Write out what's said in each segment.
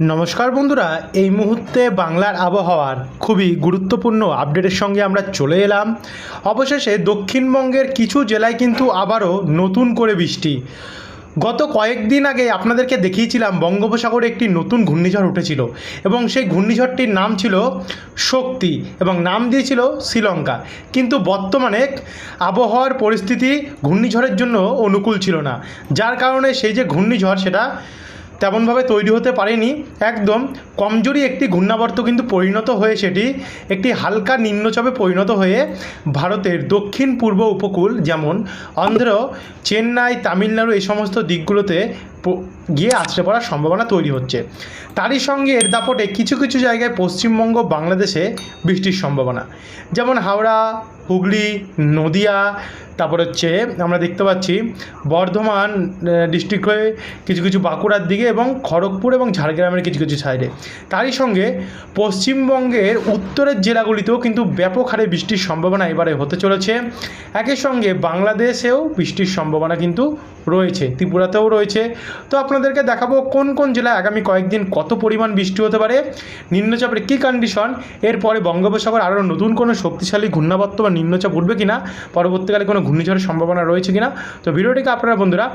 নমস্কার বন্ধুরা, এই মুহূর্তে বাংলার আবহাওয়ার খুবই গুরুত্বপূর্ণ আপডেটের সঙ্গে আমরা চলে এলাম। অবশেষে দক্ষিণবঙ্গের কিছু জেলায় কিন্তু আবারও নতুন করে বৃষ্টি। গত কয়েকদিন আগে আপনাদেরকে দেখিয়েছিলাম, বঙ্গোপসাগরে একটি নতুন ঘূর্ণিঝড় উঠেছিল এবং সেই ঘূর্ণিঝড়টির নাম ছিল শক্তি এবং নাম দিয়েছিল শ্রীলঙ্কা। কিন্তু বর্তমানে আবহাওয়ার পরিস্থিতি ঘূর্ণিঝড়ের জন্য অনুকূল ছিল না। যার কারণে সেই যে ঘূর্ণিঝড়, সেটা তেমনভাবে তৈরি হতে পারেনি। একদম কমজোরি একটি ঘূর্ণাবর্ত কিন্তু পরিণত হয়ে সেটি একটি হালকা নিম্নচাপে পরিণত হয়ে ভারতের দক্ষিণ পূর্ব উপকূল যেমন অন্ধ্র, চেন্নাই, তামিলনাড়ু এই সমস্ত দিকগুলোতে গিয়ে আছড়ে পড়ার সম্ভাবনা তৈরি হচ্ছে। তারই সঙ্গে এর দাপটে কিছু কিছু জায়গায় পশ্চিমবঙ্গ বাংলাদেশে বৃষ্টির সম্ভাবনা। যেমন হাওড়া হুগলি, নদিয়া, তারপর হচ্ছে আমরা দেখতে পাচ্ছি বর্ধমান ডিস্ট্রিক্ট হয়ে কিছু কিছু বাঁকুড়ার দিকে এবং খড়গপুর এবং ঝাড়গ্রামের কিছু কিছু সাইডে তারই সঙ্গে পশ্চিমবঙ্গের উত্তরের জেলাগুলিতেও কিন্তু ব্যাপক হারে বৃষ্টির সম্ভাবনা এবারে হতে চলেছে। একই সঙ্গে বাংলাদেশেও বৃষ্টির সম্ভাবনা কিন্তু রয়েছে, ত্রিপুরাতেও রয়েছে। তো আপনাদেরকে দেখাবো কোন কোন জেলায় আগামী কয়েকদিন কত পরিমাণ বৃষ্টি হতে পারে, নিম্নচাপের কী কন্ডিশন এরপরে বঙ্গোপসাগর আরও নতুন কোনো শক্তিশালী ঘূর্ণাবর্ত বা নিম্নচাপ উঠবে কিনা, পরবর্তীকালে কোনো ঘূর্ণিঝড়ের সম্ভাবনা রয়েছে কিনা, তো ভিডিওটিকে আপনারা বন্ধুরা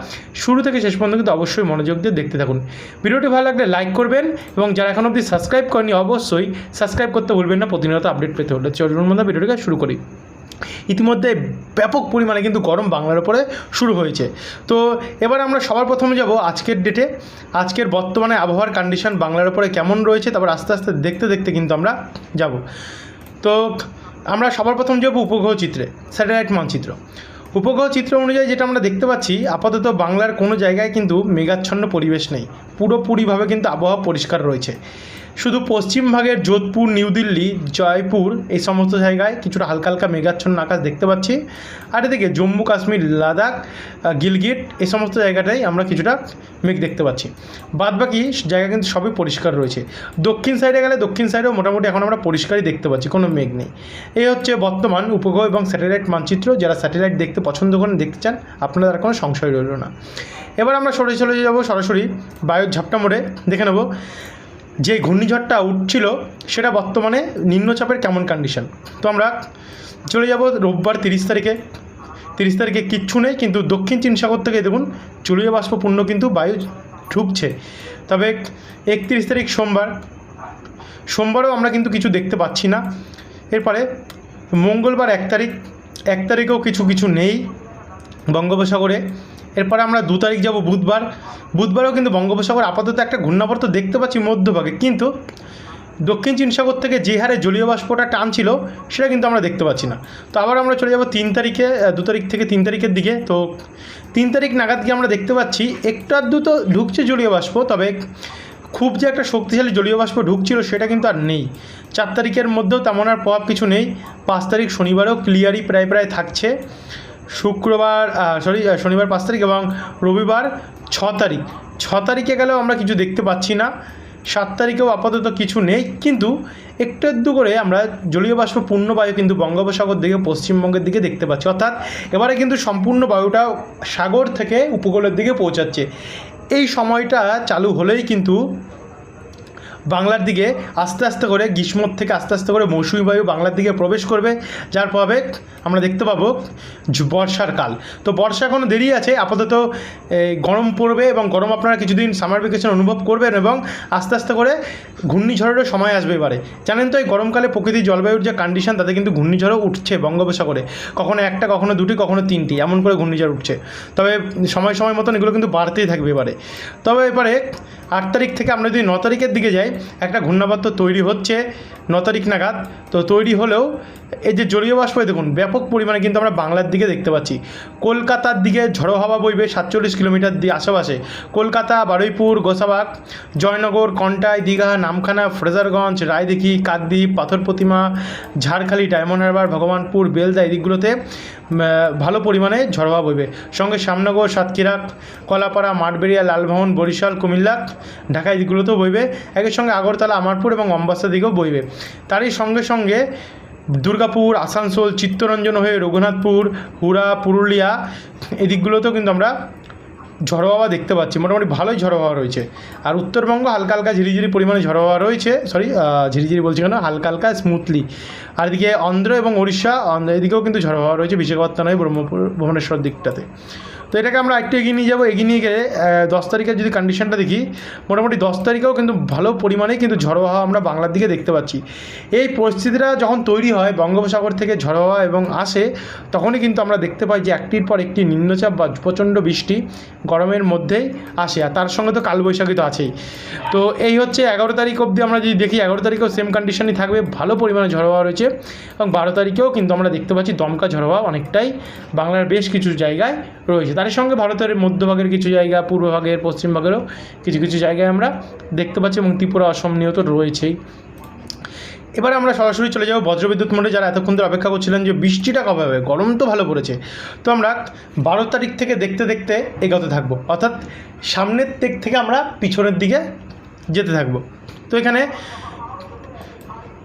শুরু থেকে শেষ পর্যন্ত কিন্তু অবশ্যই মনোযোগ দিয়ে দেখতে থাকুন। ভিডিওটি ভালো লাগলে লাইক করবেন এবং যারা এখন অবধি সাবস্ক্রাইব করেনি অবশ্যই সাবস্ক্রাইব করতে ভুলবেন না, প্রতিনিয়ত আপডেট পেতে হলে। চলুন মধ্যে ভিডিওটিকে শুরু করি। ইতিমধ্যে ব্যাপক পরিমাণে কিন্তু গরম বাংলার ওপরে শুরু হয়েছে। তো এবার আমরা সবার প্রথমে যাব আজকের ডেটে আজকের বর্তমানে আবহাওয়ার কন্ডিশন বাংলার ওপরে কেমন রয়েছে, তারপর আস্তে আস্তে দেখতে দেখতে কিন্তু আমরা যাব। তো আমরা সবার প্রথম যাব উপগ্রহ চিত্রে স্যাটেলাইট মানচিত্র। উপগ্রহ চিত্র অনুযায়ী যেটা আমরা দেখতে পাচ্ছি, আপাতত বাংলার কোনো জায়গায় কিন্তু মেঘাচ্ছন্ন পরিবেশ নেই। পুরোপুরিভাবে কিন্তু আবহাওয়া পরিষ্কার রয়েছে। শুধু পশ্চিম ভাগের যোধপুর, নিউ দিল্লি, জয়পুর এই সমস্ত জায়গায় কিছুটা হালকা হালকা মেঘাচ্ছন্ন আকাশ দেখতে পাচ্ছি। আর এদিকে জম্মু, কাশ্মীর, লাদাখ গিলগিট এই সমস্ত জায়গাটাই আমরা কিছুটা মেঘ দেখতে পাচ্ছি। বাদ বাকি জায়গা কিন্তু সবই পরিষ্কার রয়েছে। দক্ষিণ সাইডে গেলে দক্ষিণ সাইডেও মোটামুটি এখন আমরা পরিষ্কারই দেখতে পাচ্ছি, কোনো মেঘ নেই। এই হচ্ছে বর্তমান উপগ্রহ এবং স্যাটেলাইট মানচিত্র, যারা স্যাটেলাইট দেখতে পছন্দ করেন, দেখতে চান, আপনাদের আর কোনো সংশয় রইল না। এবার আমরা সরে চলে যাব সরাসরি বায়ুর ঝাপটা মোড়ে। দেখে নেব যে ঘূর্ণিঝড়টা উঠছিল, সেটা বর্তমানে নিম্নচাপের কেমন কন্ডিশন তো আমরা চলে যাব রোববার তিরিশ তারিখে। তিরিশ তারিখে কিচ্ছু নেই, কিন্তু দক্ষিণ চীন সাগর থেকে দেখুন, জলীয় বাষ্পপূর্ণ কিন্তু বায়ু ঢুকছে। তবে একত্রিশ তারিখ সোমবার, সোমবারও আমরা কিন্তু কিছু দেখতে পাচ্ছি না। এরপরে মঙ্গলবার এক তারিখ, এক তারিখেও কিছু কিছু নেই বঙ্গোপসাগরে। এরপরে আমরা দু তারিখ যাব বুধবার। বুধবারেও কিন্তু বঙ্গোপসাগর আপাতত একটা ঘূর্ণাবর্ত দেখতে পাচ্ছি মধ্যভাগে। কিন্তু দক্ষিণ চীন সাগর থেকে যে হারে জলীয় বাষ্পটা টানছিল, সেটা কিন্তু আমরা দেখতে পাচ্ছি না। তো আবার আমরা চলে যাব তিন তারিখে দু তারিখ থেকে তিন তারিখের দিকে। তো তিন তারিখ নাগাদ গিয়ে আমরা দেখতে পাচ্ছি, একটু আধটু তো ঢুকছে জলীয় বাষ্প, তবে খুব যে একটা শক্তিশালী জলীয় বাষ্প ঢুকছিল সেটা কিন্তু আর নেই। চার তারিখের মধ্যেও তেমন আর প্রভাব কিছু নেই। পাঁচ তারিখ শনিবারেও ক্লিয়ারই প্রায় প্রায় থাকছে। শুক্রবার সরি শনিবার পাঁচ তারিখ এবং রবিবার ছ তারিখ। ছ তারিখে গেলেও আমরা কিছু দেখতে পাচ্ছি না। সাত তারিখেও আপাতত কিছু নেই, কিন্তু একটু একটু করে আমরা জলীয় বাষ্প পূর্ণ বায়ু কিন্তু বঙ্গোপসাগর দিকে, পশ্চিমবঙ্গের দিকে দেখতে পাচ্ছি। অর্থাৎ এবারে কিন্তু সম্পূর্ণ বায়ুটা সাগর থেকে উপকূলের দিকে পৌঁছাচ্ছে। এই সময়টা চালু হলেই কিন্তু বাংলার দিকে আস্তে আস্তে করে গ্রীষ্মর থেকে আস্তে আস্তে করে মৌসুমি বায়ু বাংলার দিকে প্রবেশ করবে, যার প্রভাবে আমরা দেখতে পাবো বর্ষার কাল। তো বর্ষা এখনও দেরি আছে, আপাতত গরম পড়বে এবং গরম আপনারা কিছুদিন সামার ভ্যাকেশন অনুভব করবেন এবং আস্তে আস্তে করে ঘূর্ণিঝড়েরও সময় আসবে এবারে। জানেন তো এই গরমকালে প্রকৃতির জলবায়ুর যে কন্ডিশন তাতে কিন্তু ঘূর্ণিঝড়ও উঠছে বঙ্গোপসাগরে। কখনো একটা, কখনো দুটি, কখনো তিনটি, এমন করে ঘূর্ণিঝড় উঠছে। তবে সময় সময় মতন এগুলো কিন্তু বাড়তেই থাকবে এবারে। তবে এবারে আট তারিখ থেকে আমরা যদি ন তারিখের দিকে যাই একটা ঘূর্ণাবর্ত তৈরি হচ্ছে ন তারিখ নাগাদ। তো তৈরি হলেও এই যে জলীয় বাষ্প দেখুন ব্যাপক পরিমাণে কিন্তু আমরা বাংলার দিকে দেখতে পাচ্ছি। কলকাতার দিকে ঝড়ো হাওয়া বইবে সাতচল্লিশ কিলোমিটার দিয়ে আশেপাশে। কলকাতা বারুইপুর গোসাবাগ জয়নগর কন্টাই দীঘা নামখানা ফ্রেজারগঞ্জ রায়দিঘি কাকদ্বীপ পাথর প্রতিমা ঝাড়খালি ডায়মন্ড হারবার ভগবানপুর বেলদা এই দিকগুলোতে উম, আহ, ভালো পরিমাণে ঝড়ো হাওয়া বইবে। সঙ্গে শ্যামনগর সাতক্ষীরা কলাপাড়া মাঠবেড়িয়া লালমোহন বরিশাল কুমিল্লা ঢাকা এদিকগুলোতেও দিকগুলোতেও বইবে। একই সঙ্গে আগরতলা, আমারপুর এবং অম্বাসা দিকেও বইবে। তারই সঙ্গে সঙ্গে দুর্গাপুর, আসানসোল, চিত্তরঞ্জন হয়ে রঘুনাথপুর, হুড়া, পুরুলিয়া এদিকগুলোতেও কিন্তু আমরা ঝড়ো হাওয়া দেখতে পাচ্ছি। মোটামুটি ভালোই ঝড়ো হাওয়া রয়েছে। আর উত্তরবঙ্গ হালকা হালকা ঝিরিঝিরি পরিমাণে ঝড়ো হাওয়া রয়েছে সরি ঝিরিঝিরি বলছি কেন? হালকা হালকা স্মুথলি আর এদিকে অন্ধ্র এবং উড়িষ্যা এদিকেও কিন্তু ঝড়ো হাওয়া রয়েছে। বিশাখাপত্তনম, ব্রহ্মপুর, ভুবনেশ্বর দিকটাতে। তো এটাকে আমরা একটু এগিয়ে নিয়ে যাব। এগিয়ে নিয়ে গেলে দশ তারিখের যদি কন্ডিশনটা দেখি, মোটামুটি দশ তারিখেও কিন্তু ভালো পরিমাণে কিন্তু ঝড়ো হাওয়া আমরা বাংলার দিকে দেখতে পাচ্ছি। এই পরিস্থিতিটা যখন তৈরি হয়, বঙ্গোপসাগর থেকে ঝড়ো হাওয়া এবং আসে, তখনই কিন্তু আমরা দেখতে পাই যে একটির পর একটি নিম্নচাপ বা প্রচণ্ড বৃষ্টি গরমের মধ্যেই আসে, আর তার সঙ্গে তো কালবৈশাখী তো আছেই। তো এই হচ্ছে এগারো তারিখ অবধি আমরা যদি দেখি, এগারো তারিখেও সেম কন্ডিশনই থাকবে, ভালো পরিমাণে ঝড়ো হাওয়া রয়েছে এবং বারো তারিখেও কিন্তু আমরা দেখতে পাচ্ছি দমকা ঝড়ো হাওয়া অনেকটাই বাংলার বেশ কিছু জায়গায় রয়েছে। তার সঙ্গে ভারতের মধ্যভাগের কিছু জায়গা, পূর্বভাগের, পশ্চিমভাগেরও কিছু কিছু জায়গায় আমরা দেখতে পাচ্ছি এবং ত্রিপুরা, অসম নিয়েও তো রয়েছেই। এবার আমরা সরাসরি চলে যাব বজ্রবিদ্যুৎ মোড়ে যারা এতক্ষণ ধরে অপেক্ষা করছিলেন যে বৃষ্টিটা কবে হবে, গরম তো ভালো পড়েছে। তো আমরা বারো তারিখ থেকে দেখতে দেখতে এগোতে থাকব। অর্থাৎ সামনের দিক থেকে আমরা পিছনের দিকে যেতে থাকব। তো এখানে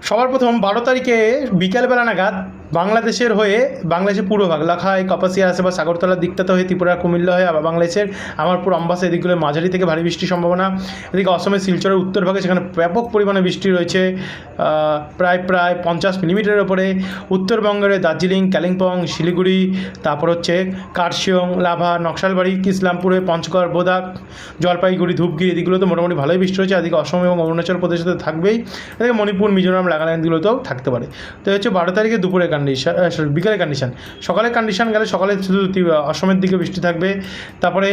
সবার প্রথম বারো তারিখে বিকেলবেলা নাগাদ বাংলাদেশের হয়ে বাংলাদেশের পূর্বভাগ লাখাই কাপাসিয়া আসে বা সাগরতলার দিকটাতে হয়ে ত্রিপুরা, কুমিল্লা হয়ে বাংলাদেশের আমারপুর আম্বাসা এদিকগুলো মাঝারি থেকে ভারী বৃষ্টির সম্ভাবনা। এদিকে অসমের শিলচরের উত্তরভাগে সেখানে ব্যাপক পরিমাণে বৃষ্টি রয়েছে প্রায় প্রায় পঞ্চাশ মিলিমিটারের ওপরে উত্তরবঙ্গের দার্জিলিং, কালিম্পং, শিলিগুড়ি, তারপর হচ্ছে কার্শিয়ং, লাভা, নকশালবাড়ি ইসলামপুরে পঞ্চগড়, বোদাক, জলপাইগুড়ি ধূপগিরি এদিকগুলো তো মোটামুটি ভালোই বৃষ্টি হয়েছে এদিকে অসম এবং অরুণাচল প্রদেশে তো থাকবেই। এদিকে মণিপুর, মিজোরাম, নাগাল্যান্ডগুলোতেও থাকতে পারে। তো হচ্ছে বারো তারিখে দুপুরে কন্ডিশন বিকালের কন্ডিশন সকালের কন্ডিশন গেলে সকালে শুধু অসমের দিকে বৃষ্টি থাকবে। তারপরে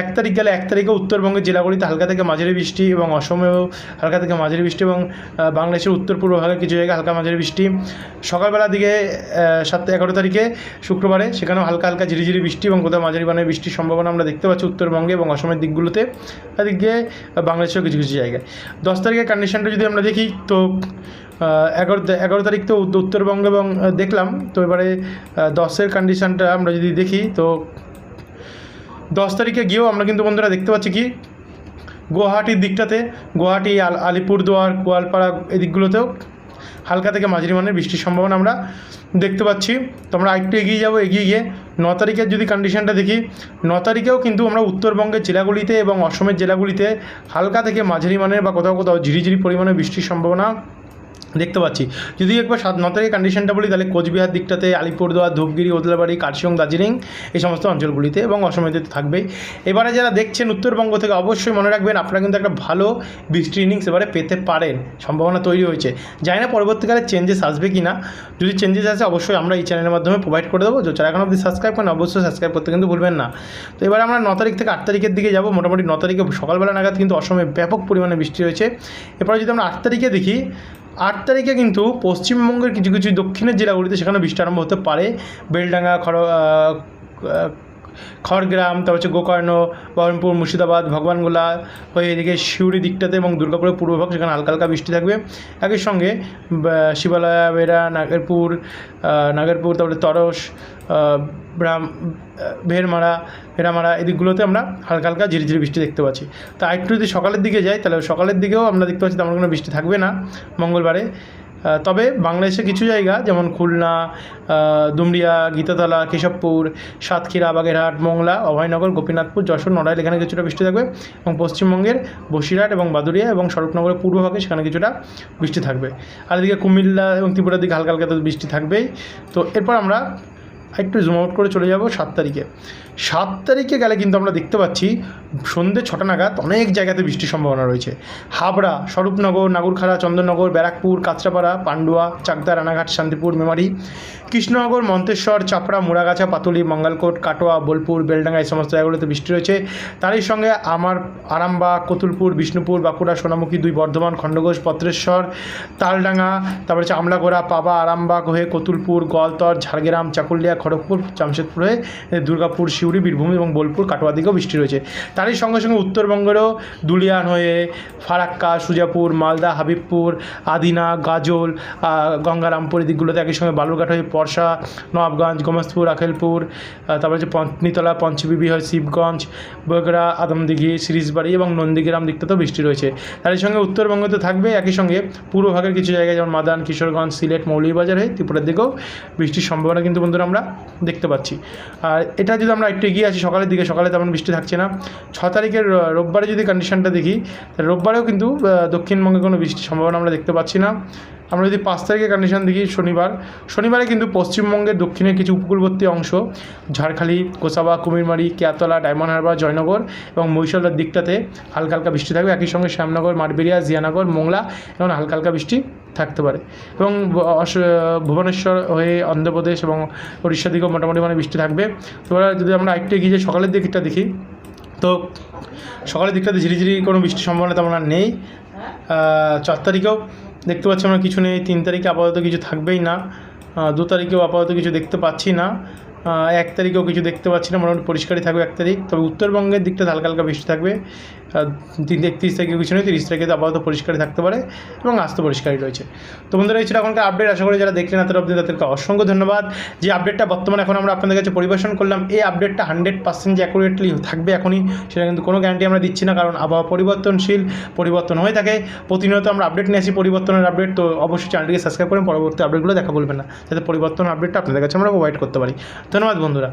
এক তারিখ গেলে এক তারিখে উত্তরবঙ্গের জেলাগুলিতে হালকা থেকে মাঝারি বৃষ্টি এবং অসমেও হালকা থেকে মাঝারি বৃষ্টি এবং বাংলাদেশের উত্তর পূর্ব ভাগের কিছু জায়গায় হালকা মাঝারি বৃষ্টি। সকালবেলার দিকে সাত এগারো তারিখে শুক্রবারে সেখানেও হালকা হালকা ঝিরিঝিরি বৃষ্টি এবং কোথাও মাঝারি মানের বৃষ্টির সম্ভাবনা আমরা দেখতে পাচ্ছি উত্তরবঙ্গে এবং অসমের দিকগুলোতে। এদিকে বাংলাদেশেও কিছু কিছু জায়গায়। দশ তারিখের কন্ডিশনটা যদি আমরা দেখি, তো এগারো এগারো তারিখ তো উত্ত- উত্তরবঙ্গ এবং দেখলাম। তো এবারে দশের কন্ডিশানটা আমরা যদি দেখি, তো দশ তারিখে গিয়েও আমরা কিন্তু বন্ধুরা দেখতে পাচ্ছি কি? গুয়াহাটির দিকটাতে, গুয়াহাটি, আল আলিপুরদুয়ার গোয়ালপাড়া এদিকগুলোতেও হালকা থেকে মাঝারি মানের বৃষ্টির সম্ভাবনা আমরা দেখতে পাচ্ছি। তো আমরা আরেকটু এগিয়ে যাব, এগিয়ে গিয়ে ন তারিখের যদি কন্ডিশনটা দেখি, ন তারিখেও কিন্তু আমরা উত্তরবঙ্গের জেলাগুলিতে এবং অসমের জেলাগুলিতে হালকা থেকে মাঝারি মানের বা কোথাও কোথাও ঝিরিঝিরি পরিমাণে বৃষ্টির সম্ভাবনা দেখতে পাচ্ছি। যদি একবার সাত ন তারিখের কন্ডিশনটা বলি, তাহলে কোচবিহার দিকটাতে, আলিপুরদুয়ার, ধূপগিরি ওদলাবাড়ি কার্শিয়ং দার্জিলিং, এই সমস্ত অঞ্চলগুলিতে এবং অসমেতে থাকবেই। এবারে যারা দেখছেন উত্তরবঙ্গ থেকে, অবশ্যই মনে রাখবেন, আপনারা কিন্তু একটা ভালো বৃষ্টির ইনিংস এবারে পেতে পারেন। সম্ভাবনা তৈরি হয়েছে। জানি না পরবর্তীকালে চেঞ্জেস আসবে কি না যদি চেঞ্জেস আসে, অবশ্যই আমরা এই চ্যানেলের মাধ্যমে প্রোভাইড করে দেবো। যারা এখন অবধি সাবস্ক্রাইব করেন অবশ্যই সাবস্ক্রাইব করতে কিন্তু ভুলবেন না। তো এবার আমরা ন তারিখ থেকে আট তারিখের দিকে যাব। মোটামুটি ন তারিখে সকালবেলা নাগাদ কিন্তু অসমে ব্যাপক পরিমাণে বৃষ্টি হয়েছে। এরপরে যদি আমরা আট তারিখে দেখি আট তারিখে কিন্তু পশ্চিমবঙ্গের কিছু কিছু দক্ষিণের জেলাগুলিতে সেখানে বৃষ্টি আরম্ভ হতে পারে। বেলডাঙ্গা, খড় খড়গ্রাম, তারপর হচ্ছে গোকর্ণ, বহরমপুর, মুর্শিদাবাদ, ভগবানগোলা হয়ে এদিকে শিউরি দিকটাতে এবং দুর্গাপুরের পূর্বভাগ সেখানে হালকা হালকা বৃষ্টি থাকবে। একই সঙ্গে শিবালয়া, বেড়া, নাগেরপুর নাগেরপুর, তারপরে তরস ব্রাম ভেরমারা ভেরামারা এদিকগুলোতে আমরা হালকা হালকা ঝিরিঝিরি বৃষ্টি দেখতে পাচ্ছি। তা একটু যদি সকালের দিকে যাই, তাহলে সকালের দিকেও আমরা দেখতে পাচ্ছি তেমন কোনো বৃষ্টি থাকবে না মঙ্গলবারে। তবে বাংলাদেশে কিছু জায়গা, যেমন খুলনা দুমরিয়া গীতাতলা, কেশবপুর, সাতক্ষীরা, বাগেরহাট, মোংলা, অভয়নগর, গোপীনাথপুর, যশোর, নড়াইল, এখানে কিছুটা বৃষ্টি থাকবে এবং পশ্চিমবঙ্গের বসিরহাট এবং বাদুরিয়া এবং স্বরূপনগরের পূর্বভাগে সেখানে কিছুটা বৃষ্টি থাকবে। আর এদিকে কুমিল্লা এবং ত্রিপুরার দিকে হালকা হালকা তো বৃষ্টি থাকবেই। তো এরপর আমরা একটু জুম আউট করে চলে যাব সাত তারিখে। সাত তারিখে গেলে কিন্তু আমরা দেখতে পাচ্ছি সন্ধ্যে ছটা নাগাদ অনেক জায়গাতে বৃষ্টির সম্ভাবনা রয়েছে। হাবড়া, স্বরূপনগর, নাগরখাড়া, চন্দননগর, ব্যারাকপুর, কাঁচরাপাড়া, পান্ডুয়া, চাকদা, রানাঘাট, শান্তিপুর, মেমারি, কৃষ্ণনগর, মন্তেশ্বর, চাপড়া, মুড়াগাছা, পাতুলি, মঙ্গলকোট, কাটোয়া, বোলপুর, বেলডাঙ্গা, এই সমস্ত জায়গাগুলোতে বৃষ্টি রয়েছে। তারই সঙ্গে আমার আরামবাগ, কতুলপুর, বিষ্ণুপুর, বাঁকুড়া, সোনামুখী দুই বর্ধমান, খণ্ডঘোষ, পত্রেশ্বর, তালডাঙ্গা, তারপরে হচ্ছে আমলাগোড়া, পাবা, আরামবাগ হয়ে কতুলপুর গলতর ঝাড়গ্রাম, চাকুলিয়া খড়গপুর, জামশেদপুর, দুর্গাপুর শিউরি বীরভূম এবং বোলপুর, কাটোয়া দিকেও বৃষ্টি রয়েছে। তারই সঙ্গে সঙ্গে উত্তরবঙ্গেরও দুলিয়ান হয়ে ফারাক্কা, সুজাপুর, মালদা, হাবিবপুর, আদিনা, গাজল গঙ্গারামপুর দিকগুলোতে একই সঙ্গে বালুরঘাট হয়ে পরশা নবাবগঞ্জ গোমস্তুর আখেলপুর তারপরে হচ্ছে পন্থনীতলা, পঞ্চবিবি হয় শিবগঞ্জ, বগড়া, আদমদিঘি, সিরিজবাড়ি এবং নন্দীগ্রাম দিকটাতেও বৃষ্টি রয়েছে। তারই সঙ্গে উত্তরবঙ্গে তো থাকবে, একই সঙ্গে পূর্বভাগের কিছু জায়গায় যেমন মাদান, কিশোরগঞ্জ, সিলেট, মৌলভীবাজার হয়ে ত্রিপুরার দিকেও বৃষ্টির সম্ভাবনা কিন্তু বন্ধুরা আমরা দেখতে পাচ্ছি। আর এটা যদি আমরা একটু এগিয়ে আসি, সকালের দিকে, সকালে তেমন বৃষ্টি থাকছে না। ছ তারিখের রোববারে যদি কন্ডিশনটা দেখি, রোববারেও কিন্তু দক্ষিণবঙ্গে কোনো বৃষ্টির সম্ভাবনা আমরা দেখতে পাচ্ছি না। আমরা যদি পাঁচ তারিখের কন্ডিশন দেখি শনিবার, শনিবারে কিন্তু পশ্চিমবঙ্গের দক্ষিণের কিছু উপকূলবর্তী অংশ, ঝাড়খালি, কোসাবা, কুমিরমারি, কেয়াতলা, ডায়মন্ড হারবার, জয়নগর এবং মহিশালের দিকটাতে হালকা হালকা বৃষ্টি থাকবে। একই সঙ্গে শ্যামনগর, মাঠবেরিয়া, জিয়ানগর, মোংলা এবং হালকা হালকা বৃষ্টি থাকতে পারে। এবং ভুবনেশ্বর হয়ে অন্ধ্রপ্রদেশ এবং উড়িষ্যার দিকেও মোটামুটি মানে বৃষ্টি থাকবে। তো যদি আমরা একটু এগিয়ে যাই সকালের দিকটা দেখি, তো সকালের দিকটাতে ঝিরিঝিরি কোনো বৃষ্টির সম্ভাবনা তেমন আর নেই। চার তারিখেও দেখতে পাচ্ছি আমরা কিছু নেই, তিন তারিখে আপাতত কিছু থাকবেই না। দু তারিখেও আপাতত কিছু দেখতে পাচ্ছি না। এক তারিখেও কিছু দেখতে পাচ্ছি না, মোটামুটি পরিষ্কারই থাকবে এক তারিখ। তবে উত্তরবঙ্গের দিকটা হালকা হালকা বৃষ্টি থাকবে। তিন একত্রিশ তারিখে কিছু নেই তিরিশ তারিখে আপাতত পরিষ্কারই থাকতে পারে এবং আস্ত পরিষ্কারই রয়েছে। তো বন্ধুরা, এই ছিল এখনকার আপডেট আশা করি যারা দেখলেন এত অবধি তাদেরকে অসংখ্য ধন্যবাদ। যে আপডেটটা বর্তমানে এখন আমরা আপনাদের কাছে পরিবেশন করলাম, এই আপডেটটা হান্ড্রেড পার্সেন্ট যে অ্যাকুরেটলি থাকবে এখনই, সেটা কিন্তু কোনো গ্যারান্টি আমরা দিচ্ছি না, কারণ আবহাওয়া পরিবর্তনশীল, পরিবর্তন হয়ে থাকে। প্রতিনিয়ত আমরা আপডেট নিয়ে আসি পরিবর্তনের আপডেট তো অবশ্যই চ্যানেলটিকে সাবস্ক্রাইব করেন পরবর্তী আপডেটগুলো দেখা বলবেন না, যাতে পরিবর্তন আপডেটটা আপনাদের কাছে আমরা প্রোভাইড করতে পারি। ধন্যবাদ বন্ধুরা।